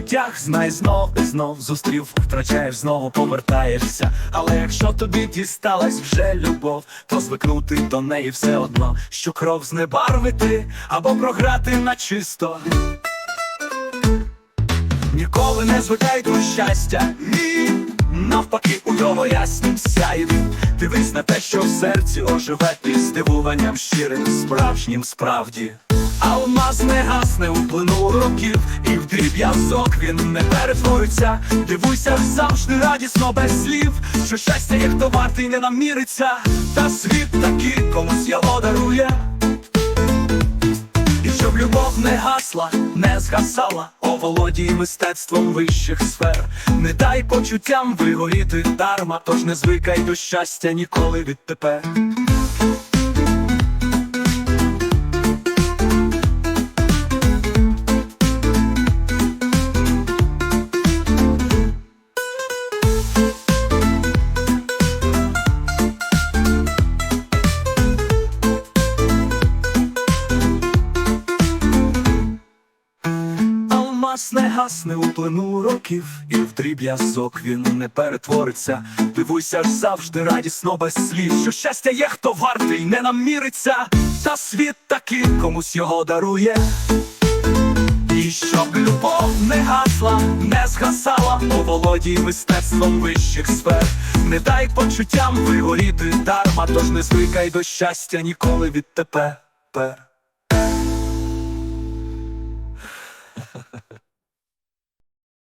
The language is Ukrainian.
почуттях, знай знов і знов зустрів, втрачаєш, знову повертаєшся. Але якщо тобі дісталась вже любов, то звикнути до неї все одно, що кров знебарвити або програти на чисто. Ніколи не звикай до щастя, ні, навпаки, у його яснім сяєві Дивись на те, що в серці оживе під здивуванням щирим, справжнім справді. Алмаз не гасне у плину років, і в дріб'язок він не перетвориться. Дивуйся завжди радісно без слів, що щастя як то вартий не наміриться, та світ такий комусь його дарує. І щоб любов не гасла, не згасала, оволодій мистецтвом вищих сфер. Не дай почуттям вигоріти дарма, тож не звикай до щастя ніколи відтепер. Алмаз не гасне у плину років, і в дріб'язок він не перетвориться. Дивуйся ж завжди радісно без слів, що щастя є, хто вартий, не наміриться, та світ таки комусь його дарує. І щоб любов не гасла, не згасала, оволодій мистецтвом вищих сфер. Не дай почуттям вигоріти дарма, тож не звикай до щастя ніколи відтепер.